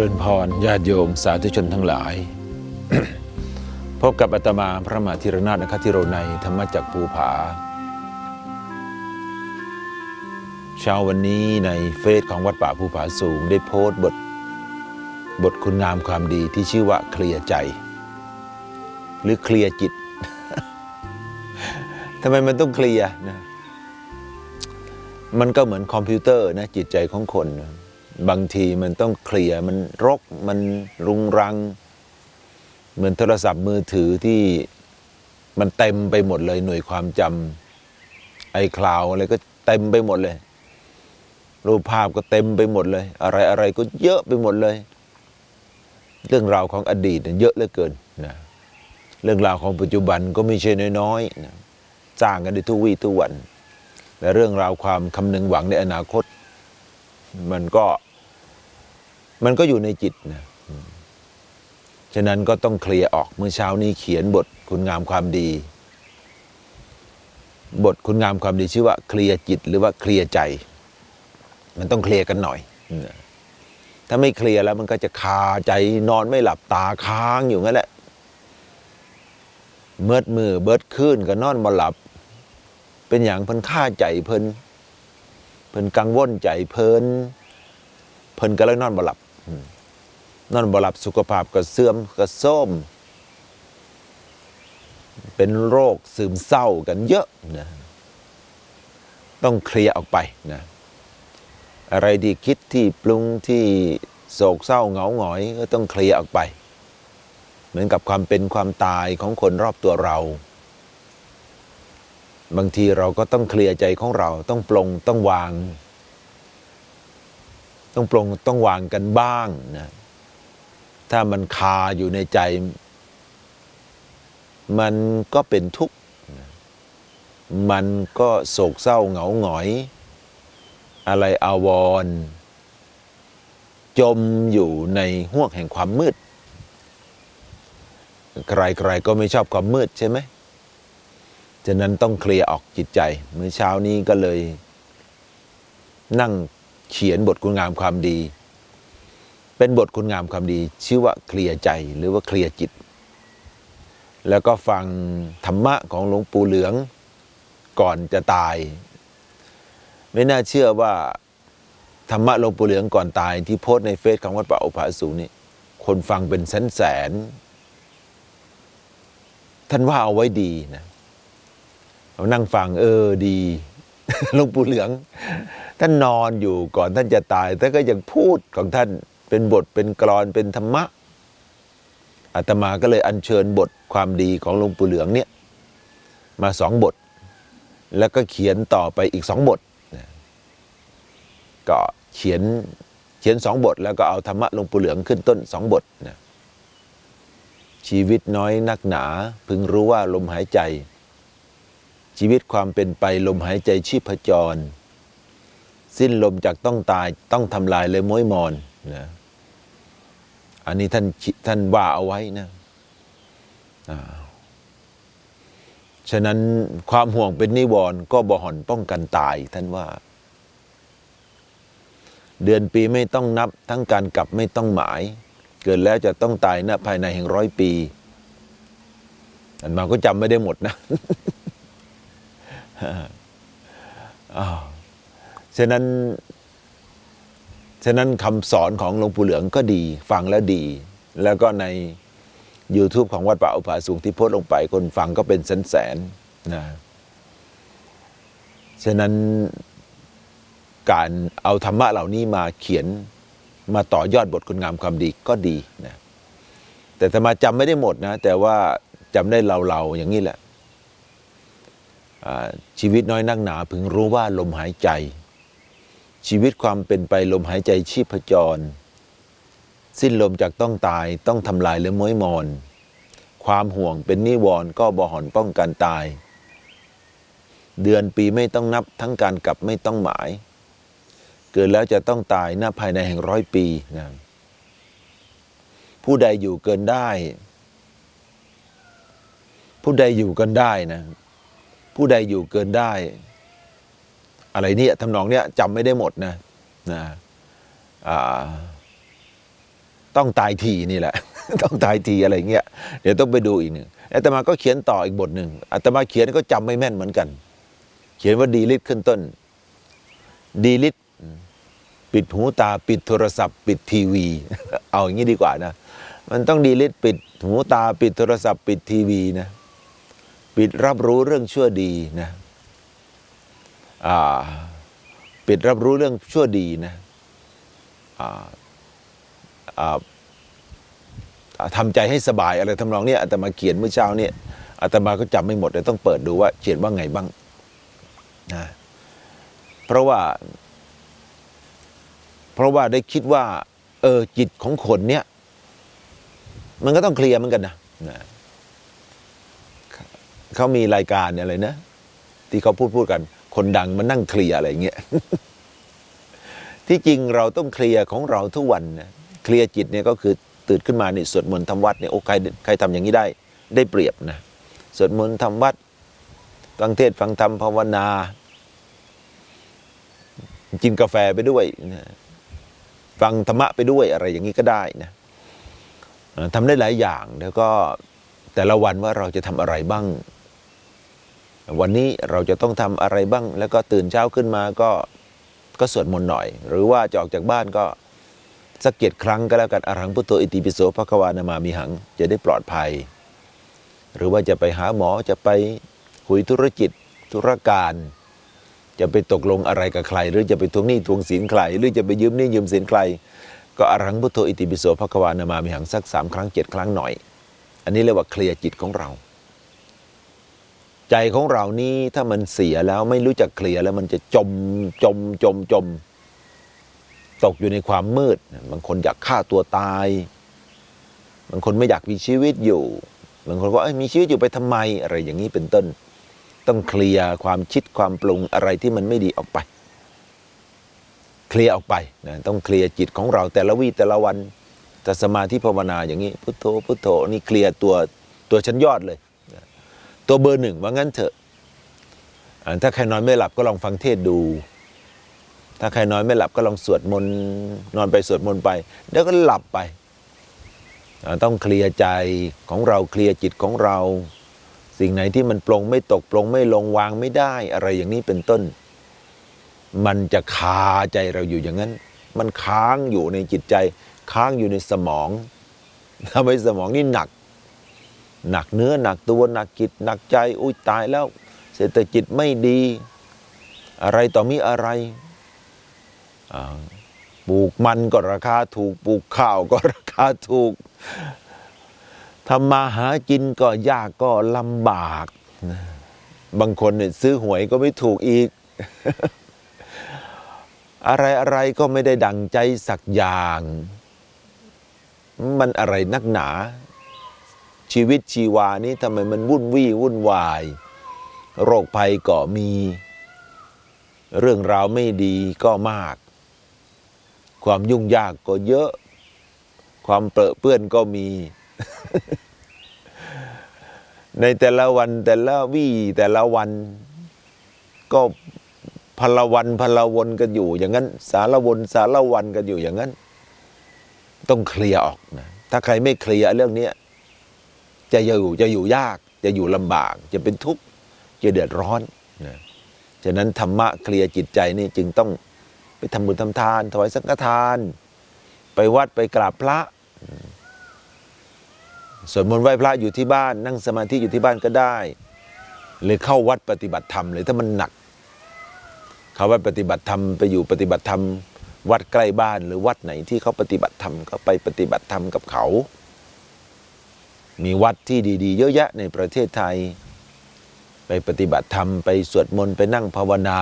เจริญพรญาติโยมสาธุชนทั้งหลาย พบกับอาตมาพระมหาธีรนาถนะครับที่โรในธรรมจักรภูผา เช้าวันนี้ในเฟซของวัดป่าภูผาสูงได้โพสต์บท บทคุณงามความดีที่ชื่อว่าเคลียร์ใจ หรือเคลียร์จิตทำไมมันต้องเคลียร์นะมันก็เหมือนคอมพิวเตอร์นะจิตใจของคนนะ บางทีมันต้องเคลียร์มันรกมันรุงรัง เหมือนโทรศัพท์มือถือที่มันเต็มไปหมดเลยหน่วยความจำไอคลาวอะไรก็เต็มไปหมดเลย รูปภาพก็เต็มไปหมดเลย อะไรอะไรก็เยอะไปหมดเลย เรื่องราวของอดีตเยเยอะเหลือเกินนะเรื่องราวของปัจจุบันก็ไม่ใช่น้อยๆนะสร้างกันได้ทุกวี่ทุกวันและเรื่องราวความคำนึงหวังในอนาคต มันก็ มันก็อยู่ในจิตนะฉะนั้นก็ต้องเคลียร์ออกเมื่อเช้านี้เขียนบทคุณงามความดี บทคุณงามความดีชื่อว่าเคลียร์จิตหรือว่าเคลียร์ใจ มันต้องเคลียร์กันหน่อยถ้าไม่เคลียร์แล้วมันก็จะคาใจนอนไม่หลับตาค้างอยู่งั้นแหละเมิดมือเบิดขึ้นก็นอนบ่หลับ เป็นอย่างเพิ่นฆ่าใจเพิ่นเพิ่นกังวลใจเพิ่นเพิ่นก็เลยนอนบ่หลับ นอนบ่หลับสุขภาพก็เสื่อมก็โทรมเป็นโรคซึมเศร้ากันเยอะนะต้องเคลียร์ออกไปนะอะไรที่คิดที่ปรุงที่โศกเศร้าเหงาหงอยก็ต้องเคลียร์ออกไป เหมือนกับความเป็นความตายของคนรอบตัวเรา บางทีเราก็ต้องเคลียร์ใจของเราต้องปลงต้องวาง ต้องปลงต้องวางกันบ้างนะ ถ้ามันคาอยู่ในใจ มันก็เป็นทุกข์ มันก็โศกเศร้าเหงาหงอย อะไรอาวรณ์จมอยู่ในห้วงแห่งความมืด ใครๆก็ไม่ชอบความมืดใช่ไหมฉะนั้นต้องเคลียร์ออกจิตใจ เมื่อเช้านี้ก็เลย นั่งเขียนบทคุณงามความดี เป็นบทคุณงามความดี ชื่อว่าเคลียร์ใจหรือว่าเคลียร์จิต แล้วก็ฟังธรรมะของหลวงปู่เหลืองก่อนจะตาย ไม่น่าเชื่อว่าธรรมะหลวงปู่เหลืองก่อนตาย ที่โพสในเฟซของวัดป่าอุปาสูนี่คนฟังเป็นแสนแสน ท่านว่าเอาไว้ดีนะเรานั่งฟังเออดีหลวงปู่เหลือง ท่านนอนอยู่ก่อนท่านจะตายท่านก็ยังพูดของท่าน เป็นบทเป็นกรอนเป็นธรรมะอาตมาก็เลยอัญเชิญบทความดีของหลวงปู่เหลืองเนี่ยมาสองบท แล้วก็เขียนต่อไปอีกสองบทก็เขียนเขียนสองบท แล้วก็เอาธรรมะหลวงปู่เหลืองขึ้นต้นสองบทนะชีวิตน้อยนักหนาพึงรู้ว่าลมหายใจ ชีวิตความเป็นไปลมหายใจชีพจร สิ้นลมจากต้องตายต้องทำลายเลยม้วยมอนนะ อันนี้ท่านท่านว่าเอาไว้นะฉะนั้นความห่วงเป็นนิวรณ์ก็บ่หอนป้องกันตาย ท่านว่า เดือนปีไม่ต้องนับ ทั้งการกลับไม่ต้องหมาย เกิดแล้วจะต้องตายนะภายในแห่งร้อยปีอันมาก็จำไม่ได้หมดนะฉะนั้น ฉะนั้นคำสอนของหลวงปู่เหลืองก็ดีฟังแล้วดี แล้วก็ใน YouTube ของวัดป่าอุปาสูงที่โพสต์ลงไป คนฟังก็เป็นแสนแสนนะฉะนั้นการเอาธรรมะเหล่านี้มาเขียนมาต่อยอดบทคุณงามความดีก็ดีนะแต่ธรรมาจำไม่ได้หมดนะ แต่ว่าจำได้เราๆอย่างนี้แหละชีวิตน้อยนักหนาพึงรู้ว่าลมหายใจ ชีวิตความเป็นไปลมหายใจชีพจร สิ้นลมจากต้องตายต้องทำลายหรือม้วยมอน ความห่วงเป็นนิวรณ์ก็บ่หอนป้องกันตาย เดือนปีไม่ต้องนับทั้งการกลับไม่ต้องหมาย เกิดแล้วจะต้องตายหน้าภายในแห่งร้อยปีนะผู้ใดอยู่เกินได้ ผู้ใดอยู่กันได้นะ ผู้ใดอยู่เกินได้ อะไรเนี่ยทำนองเนี้ยจำไม่ได้หมดนะนะต้องตายทีนี่แหละ ต้องตายทีอะไรเงี้ยเดี๋ยวต้องไปดูอีกหนึ่งอาตมาก็เขียนต่ออีกบทหนึ่งอาตมาเขียนก็จำไม่แม่นเหมือนกัน เขียนว่าดีลิทขึ้นต้น ดีลิทปิดหูตาปิดโทรศัพท์ ปิดทีวี เอาอย่างนี้ดีกว่านะ มันต้องดีลิทปิดหูตาปิดโทรศัพท์ ปิดทีวีนะ ปิดรับรู้เรื่องชั่วดีนะ ปิดรับรู้เรื่องชั่วดีนะทำใจให้สบายอะไรทำนองนี้อาตมาเขียนเมื่อเช้าเนี่ยอาตมาก็จำไม่หมดเลยต้องเปิดดูว่าเขียนว่าไงบ้างนะเพราะว่า เพราะว่าได้คิดว่า เออจิตของคนเนี่ย มันก็ต้องเคลียร์เหมือนกันนะนะเขามีรายการอะไรนะ ที่เขาพูดพูดกัน คนดังมานั่งเคลียร์อะไรเงี้ยที่จริงเราต้องเคลียร์ของเราทุกวันนะเคลียร์จิตเนี่ยก็คือตื่นขึ้นมานี่สวดมนต์ทำวัดเนี่ยโอ้ใครใครทำอย่างนี้ได้ ได้เปรียบนะสวดมนต์ทำวัดฟังเทศฟังธรรมภาวนา กินกาแฟไปด้วยนะฟังธรรมะไปด้วยอะไรอย่างนี้ก็ได้นะทำได้หลายอย่างแล้วก็แต่ละวันว่าเราจะทำอะไรบ้าง วันนี้เราจะต้องทำอะไรบ้าง แล้วก็ตื่นเช้าขึ้นมาก็ก็สวดมนต์หน่อย หรือว่าจะออกจากบ้านก็สักเกียรครั้งก็แล้วกันอรหังพุทโธอิติปิโสภควานามามีหังจะได้ปลอดภัย หรือว่าจะไปหาหมอจะไปคุยธุรกิจธุรการ จะไปตกลงอะไรกับใคร หรือจะไปทวงหนี้ทวงสินใคร หรือจะไปยืมหนี้ยืมสินใคร ก็อรหังพุทโธอิติปิโสภควานามามีหังสักสามครั้งเจ็ดครั้งหน่อย อันนี้เรียกว่าเคลียร์จิตของเรา ใจของเรานี่ถ้ามันเสียแล้วไม่รู้จักเคลียร์แล้วมันจะจมจมจมจม ตกอยู่ในความมืดบางคนอยากฆ่าตัวตาย บางคนไม่อยากมีชีวิตอยู่บางคนว่ามีชีวิตอยู่ไปทำไมอะไรอย่างนี้เป็นต้น ต้องเคลียร์ความคิดความปรุงอะไรที่มันไม่ดีออกไป เคลียร์ออกไปนะต้องเคลียร์จิตของเราแต่ละวี่แต่ละวันแต่สมาธิภาวนาอย่างนี้พุทโธพุทโธนี่เคลียร์ตัวตัวชั้นยอดเลย ตัวเบอร์หนึ่งว่างั้นเถอะถ้าใครนอนไม่หลับก็ลองฟังเทศดู ถ้าใครนอนไม่หลับก็ลองสวดมนต์นอนไปสวดมนต์ไป เดี๋ยวก็หลับไป ต้องเคลียร์ใจของเราเคลียร์จิตของเรา สิ่งไหนที่มันปลงไม่ตกปลงไม่ลงวางไม่ได้ อะไรอย่างนี้เป็นต้น มันจะคาใจเราอยู่อย่างนั้น มันค้างอยู่ในจิตใจ ค้างอยู่ในสมองทำให้สมองนี่หนัก หนักเนื้อหนักตัวหนักจิตหนักใจอุ้ยตายแล้ว เศรษฐกิจไม่ดี อะไรต่อมีอะไรปลูกมันก็ราคาถูกปลูกข้าวก็ราคาถูกทำมาหากินก็ยากก็ลำบาก บางคนเนี่ยซื้อหวยก็ไม่ถูกอีก อะไรอะไรก็ไม่ได้ดังใจสักอย่าง มันอะไรนักหนา ชีวิตชีวานี้ทำไมมันวุ่นวี่วุ่นวาย โรคภัยก็มี เรื่องราวไม่ดีก็มาก ความยุ่งยากก็เยอะ ความเปรอะเปื้อนก็มี ในแต่ละวันแต่ละวี่แต่ละวันก็พลวันพลวนกันอยู่ อย่างนั้น สารวนสารวันกันอยู่อย่างนั้น ต้องเคลียร์ออกนะถ้าใครไม่เคลียร์เรื่องนี้ จะอยู่จะอยู่ยาก จะอยู่ลำบาก จะเป็นทุกข์จะเดือดร้อนนะฉะนั้นธรรมะเคลียร์จิตใจนี่จึงต้องไปทำบุญทำทาน ถวายสังฆทาน ไปวัดไปกราบพระสวดมนต์ไหว้พระอยู่ที่บ้าน นั่งสมาธิอยู่ที่บ้านก็ได้ หรือเข้าวัดปฏิบัติธรรมเลยถ้ามันหนัก เข้าวัดปฏิบัติธรรมไปอยู่ปฏิบัติธรรม วัดใกล้บ้านหรือวัดไหนที่เขาปฏิบัติธรรมก็ไปปฏิบัติธรรมกับเขา มีวัดที่ดีๆ เยอะแยะในประเทศไทย ไปปฏิบัติธรรม ไปสวดมนต์ไปนั่งภาวนา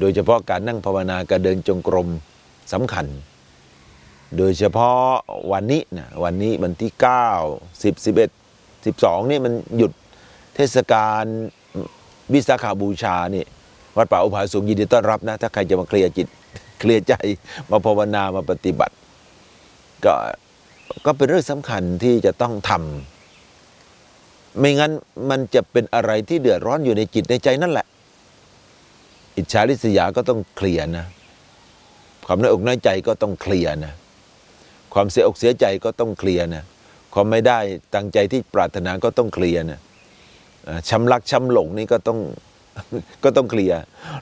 โดยเฉพาะการนั่งภาวนาการเดินจงกรมสำคัญ โดยเฉพาะวันนี้นะวันนี้วันที่ 9 10 11 12นี่มันหยุดเทศกาลวิสาขาบูชานี่วัดป่าอุปาสมยินดีต้อนรับนะ ถ้าใครจะมาเคลียร์จิต เคลียร์ใจมาภาวนามาปฏิบัติ ก็ ก็เป็นเรื่องสำคัญที่จะต้องทำไม่งั้นมันจะเป็นอะไรที่เดือดร้อนอยู่ในจิตในใจนั่นแหละ อิจฉาริษยาก็ต้องเคลียร์นะความน้อยอกน้อยใจก็ต้องเคลียร์นะความเสียอกเสียใจก็ต้องเคลียร์นะความไม่ได้ตั้งใจที่ปรารถนาก็ต้องเคลียร์นะช้ำรักช้ำหลงนี่ก็ต้องก็ต้องเคลียร์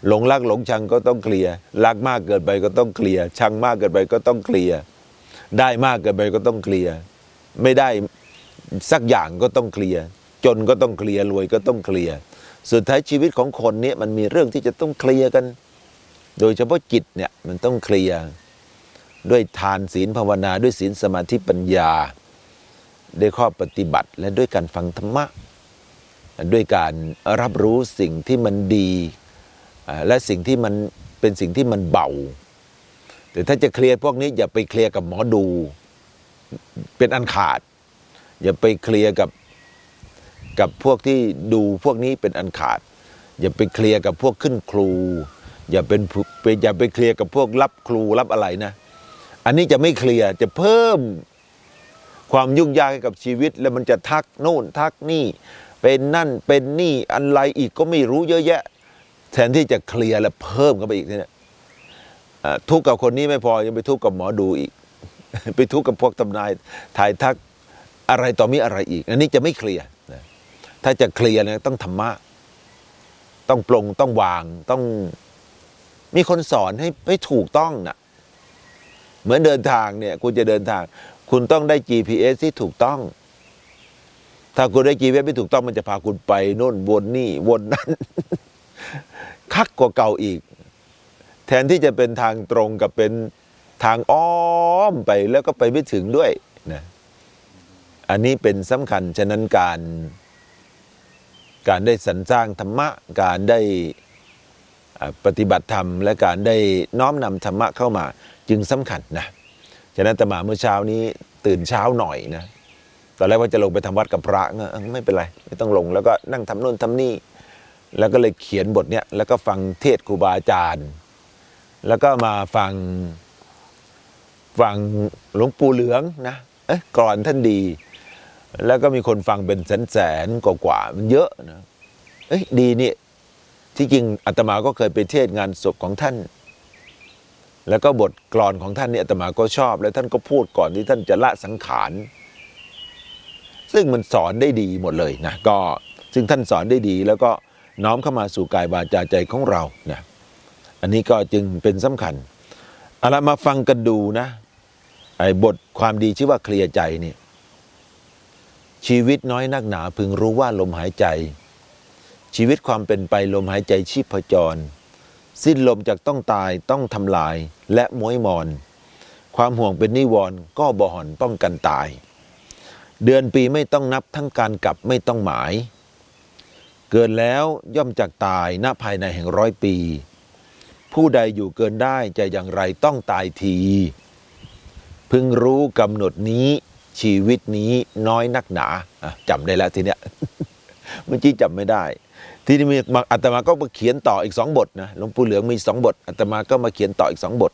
หลงรักหลงชังก็ต้องเคลียร์รักมากเกินไปก็ต้องเคลียร์ชังมากเกินไปก็ต้องเคลียร์ ได้มากเกินไปก็ต้องเคลียร์ไม่ได้สักอย่างก็ต้องเคลียร์จนก็ต้องเคลียร์รวยก็ต้องเคลียร์สุดท้ายชีวิตของคนเนี้มันมีเรื่องที่จะต้องเคลียร์กัน โดยเฉพาะจิตเนี่ยมันต้องเคลียร์ด้วยทานศีลภาวนาด้วยศีลสมาธิปัญญา ด้วยข้อปฏิบัติและด้วยการฟังธรรมะ ด้วยการรับรู้สิ่งที่มันดี และสิ่งที่มันเป็นสิ่งที่มันเบา แต่ถ้าจะเคลียร์พวกนี้อย่าไปเคลียร์กับหมอดู เป็นอันขาด อย่าไปเคลียร์กับกับพวกที่ดูพวกนี้เป็นอันขาด อย่าไปเคลียร์กับพวกขึ้นครู อย่าเป็นผู้ไปอย่าไปเคลียร์กับพวกรับครูรับอะไรนะ อันนี้จะไม่เคลียร์จะเพิ่มความยุ่งยากให้กับชีวิต แล้วมันจะทักโน่นทักนี่ เป็นนั่นเป็นนี่อะไรอีกก็ไม่รู้เยอะแยะ แทนที่จะเคลียร์แล้วเพิ่มเข้าไปอีกเนี่ย ทุกข์กับคนนี้ไม่พอยังไปทุกข์กับหมอดูอีก ไปทุกข์กับพวกทำนายทายทักอะไรต่อมีอะไรอีก อันนี้จะไม่เคลียร์ถ้าจะเคลียร์เนี่ยต้องธรรมะ ต้องปลงต้องวางต้องมีคนสอนให้ให้ถูกต้องนะเหมือนเดินทางเนี่ยคุณจะเดินทาง คุณต้องได้ GPS ที่ถูกต้อง ถ้าคุณได้ GPS ไม่ถูกต้องมันจะพาคุณไปโน่นวนนี่วนนั่นคักกว่าเก่าอีก แทนที่จะเป็นทางตรงกับเป็นทางอ้อมไปแล้วก็ไปไม่ถึงด้วยนะอันนี้เป็นสำคัญ ฉะนั้นการ การได้สรรสร้างธรรมะ การได้ปฏิบัติธรรม และการได้น้อมนำธรรมะเข้ามาจึงสำคัญนะฉะนั้นตมาเมื่อเช้านี้ตื่นเช้าหน่อยนะตอนแรกว่าจะลงไปทำวัดกับพระเออไม่เป็นไร ไม่ต้องลง แล้วก็นั่งทำโน่นทำนี่ แล้วก็เลยเขียนบทเนี้ยแล้วก็ฟังเทศครูบาอาจารย์ แล้วก็มาฟังฟังหลวงปู่เหลืองนะเอ๊ะกรอนท่านดี แล้วก็มีคนฟังเป็นแสนแสนๆกว่ามันเยอะนะเอ้ยดีนี่ที่จริงอาตมาก็เคยไปเทศงานศพของท่าน แล้วก็บทกลอนของท่านเนี่ยอาตมาก็ชอบ แล้วท่านก็พูดก่อนที่ท่านจะละสังขาร ซึ่งมันสอนได้ดีหมดเลยนะก็ซึ่งท่านสอนได้ดี แล้วก็น้อมเข้ามาสู่กายวาจาใจของเรานะ อันนี้ก็จึงเป็นสำคัญเอาละมาฟังกันดูนะไอ้บทความดีชื่อว่าเคลียร์ใจเนี่ยชีวิตน้อยนักหนาพึงรู้ว่าลมหายใจ ชีวิตความเป็นไปลมหายใจชีพจร สิ้นลมจากต้องตายต้องทำลายและม้วยมอน ความห่วงเป็นนิวรณ์ก็บ่หอนป้องกันตาย เดือนปีไม่ต้องนับทั้งการกลับไม่ต้องหมาย เกินแล้วย่อมจากตายณภายในแห่งร้อยปี ผู้ใดอยู่เกินได้จะอย่างไรต้องตายที พึงรู้กำหนดนี้ชีวิตนี้น้อยนักหนาจำได้แล้วทีเนี้ยเมื่อกี้จำไม่ได้ ที่นี่มีอาตมาก็มาเขียนต่ออีกสองบทนะหลวงปู่เหลืองมีสองบทอาตมาก็มาเขียนต่ออีกสองบท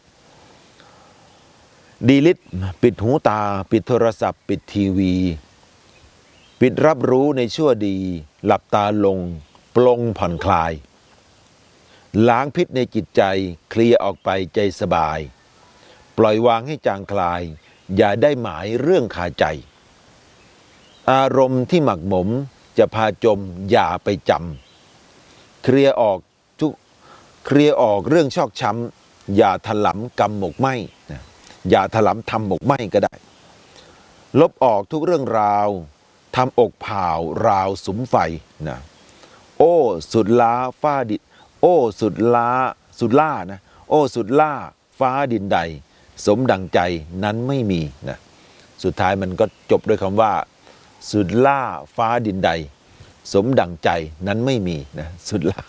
ดีลิทปิดหูตา ปิดโทรศัพท์ ปิดทีวี ปิดรับรู้ในชั่วดี หลับตาลง ปลงผ่อนคลาย ล้างพิษในจิตใจเคลียร์ออกไปใจสบาย ปล่อยวางให้จางคลาย อย่าได้หมายเรื่องคาใจ อารมณ์ที่หมักหมมจะพาจมอย่าไปจำเคลียร์ออกทุกเคลียร์ออกเรื่องชอกช้ำอย่าถลำกำหมกไหมนะอย่าถลำทำหมกไหมก็ได้ ลบออกทุกเรื่องราวทำอกผ่าวราวสุมไฟนะโอ้ สุดล้าฟ้าดิน โอ้สุดล้าสุดล่านะโอ้สุดล่าฟ้าดินใด สมดังใจนั้นไม่มีนะสุดท้ายมันก็จบด้วยคำว่า สุดล่าฟ้าดินใด สมดังใจนั้นไม่มีนะสุดล่า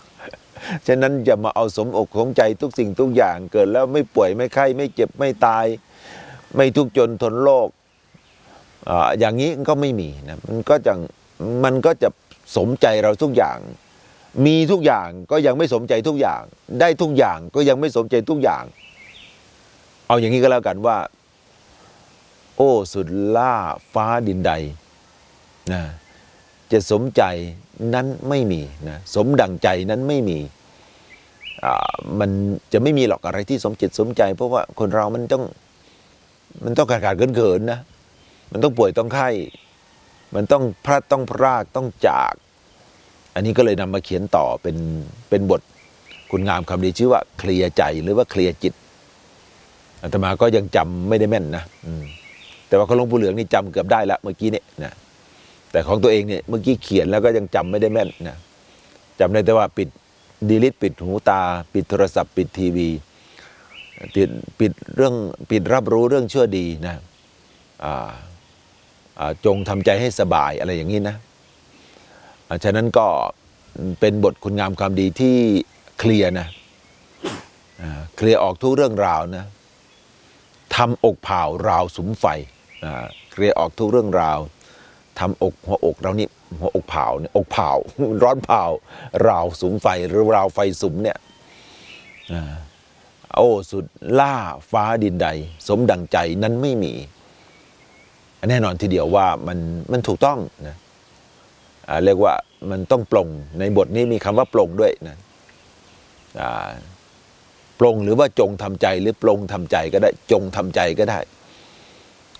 ฉะนั้นอย่ามาเอาสมอกสมใจทุกสิ่งทุกอย่างเกิดแล้วไม่ป่วยไม่ไข้ไม่เจ็บไม่ตาย ไม่ทุกจนทนโรคอ่าอย่างนี้ก็ไม่มีนะมันก็จะมันก็จะสมใจเราทุกอย่าง มีทุกอย่างก็ยังไม่สมใจทุกอย่าง ได้ทุกอย่างก็ยังไม่สมใจทุกอย่าง เอาอย่างนี้ก็แล้วกันว่า โอ้สุดล่าฟ้าดินใดนะจะสมใจนั้นไม่มีนะสมดังใจนั้นไม่มีมันจะไม่มีหรอกอะไรที่สมจิตสมใจ เพราะว่าคนเรามันต้องมันต้องขาดขาดเขินเขินนะ มันต้องป่วยต้องไข้ มันต้องพลาดต้องพรากต้องจาก อันนี้ก็เลยนำมาเขียนต่อเป็นเป็นบทคุณงามคำดีชื่อว่าเคลียร์ใจหรือว่าเคลียร์จิตอาตมาก็ยังจำไม่ได้แม่นนะอืมแต่ว่าของหลวงปู่เหลืองนี่จำเกือบได้ละเมื่อกี้เนี่ยนะแต่ของตัวเองเนี่ยเมื่อกี้เขียนแล้วก็ยังจำไม่ได้แม่นนะจำได้แต่ว่าปิดดีลิทปิดหูตา ปิดโทรศัพท์ปิดทีวีปิดปิดเรื่องปิดรับรู้เรื่องชั่วดีนะอ่าจงทำใจให้สบายอะไรอย่างนี้นะ ฉะนั้นก็เป็นบทคุณงามความดีที่เคลียร์นะเคลียร์ออกทุกเรื่องราวนะทำอกเผาราวสุมไฟเคลียร์ออกทุกเรื่องราวทำอกหัวอกเรานี่หัวอกเผาเนี่ยอกเผาร้อนเผาราวสุมไฟหรือราวไฟสุมเนี่ยโอ้สุดล่าฟ้าดินใด สมดังใจนั้นไม่มี แน่นอนทีเดียวว่ามันมันถูกต้องนะ เรียกว่ามันต้องปลงในบทนี้มีคำว่าปลงด้วยนะปลงหรือว่าจงทำใจหรือปลงทำใจก็ได้จงทำใจก็ได้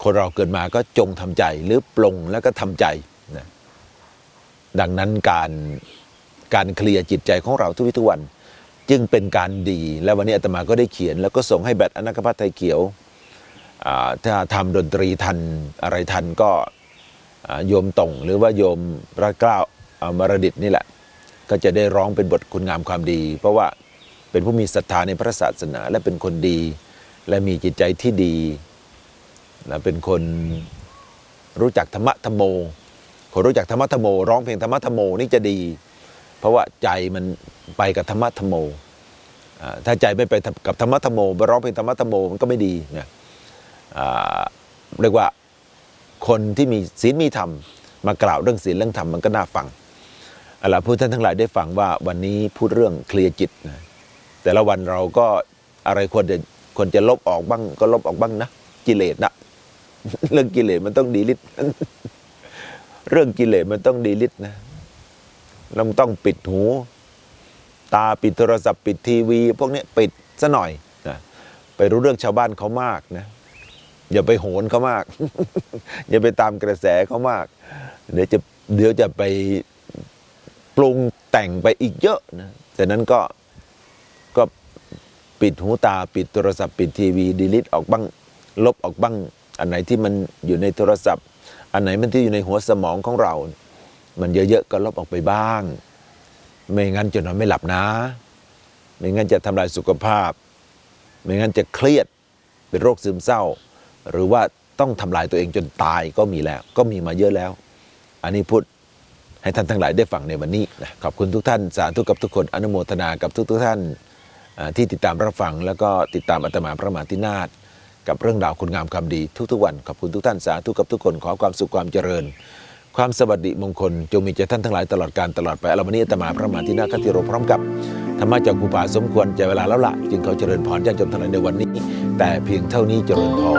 คนเราเกิดมาก็จงทำใจหรือปลงแล้วก็ทำใจนะดังนั้นการการเคลียร์จิตใจของเราทุกวิทุกวัน จึงเป็นการดี และวันนี้อาตมาก็ได้เขียน แล้วก็ส่งให้แบทอนักพัฒไทยเขียวถ้าทำดนตรีทันอะไรทันก็ โยมต่งหรือว่าโยมพระเกล้ามรดิตนี่แหละ ก็จะได้ร้องเป็นบทคุณงามความดี เพราะว่าเป็นผู้มีศรัทธาในพระศาสนา และเป็นคนดี และมีจิตใจที่ดี และเป็นคนรู้จักธรรมะธรรมโม คนรู้จักธรรมะธรรมโม ร้องเพลงธรรมะธรรมโมนี่จะดี เพราะว่าใจมันไปกับธรรมะธรรมโม่ถ้าใจไม่ไปกับธรรมะธรรมโมไปร้องเพลงธรรมะธรรมโมมันก็ไม่ดีนะอ่าเรียกว่า คนที่มีศีลมีธรรม มากล่าวเรื่องศีลเรื่องธรรมมันก็น่าฟังเอาล่ะผู้ท่านทั้งหลายได้ฟังว่าวันนี้พูดเรื่องเคลียร์จิตนะแต่ละวันเราก็อะไรควรจะควรจะลบออกบ้างก็ลบออกบ้างนะกิเลสนะเรื่องกิเลสมันต้องดีลิทเรื่องกิเลสมันต้องดีลิทนะเราต้องปิดหู ตาปิดโทรศัพท์ปิดทีวี พวกนี้ปิดซะหน่อยนะไปรู้เรื่องชาวบ้านเขามากนะ อย่าไปโหนเขามาก อย่าไปตามกระแสเขามาก เดี๋ยวจะเดี๋ยวจะไปปรุงแต่งไปอีกเยอะนะฉะนั้นก็ก็ปิดหูตาปิดโทรศัพท์ปิดทีวีดีลิทออกบ้างลบออกบ้าง อันไหนที่มันอยู่ในโทรศัพท์ อันไหนมันที่อยู่ในหัวสมองของเรา มันเยอะๆก็ลบออกไปบ้าง ไม่งั้นจะนอนไม่หลับนะ ไม่งั้นจะทำลายสุขภาพ ไม่งั้นจะเครียดเป็นโรคซึมเศร้า หรือว่าต้องทำลายตัวเองจนตายก็มีแล้ว ก็มีมาเยอะแล้ว อันนี้พูดให้ท่านทั้งหลายได้ฟังในวันนี้นะขอบคุณทุกท่านสาธุกับทุกคนอนุโมทนากับทุกทุกท่านที่ติดตามรับฟัง แล้วก็ติดตามอาตมาพระมหาธินาศกับเรื่องราวคุณงามความดีทุกๆวันขอบคุณทุกท่านสาธุกับทุกคนขอความสุขความเจริญ ความสวัสดีมงคล จงมีแก่ท่านทั้งหลายตลอดการตลอดไปเอาละวันนี้อาตมาพระมหาธินาคติโรพร้อมกับธรรมะจากกูป่าสมควรใจเวลาแล้วละจึงเขาเจริญพรญาติโยมทั้งหลายในวันนี้ แต่เพียงเท่านี้เจริญพร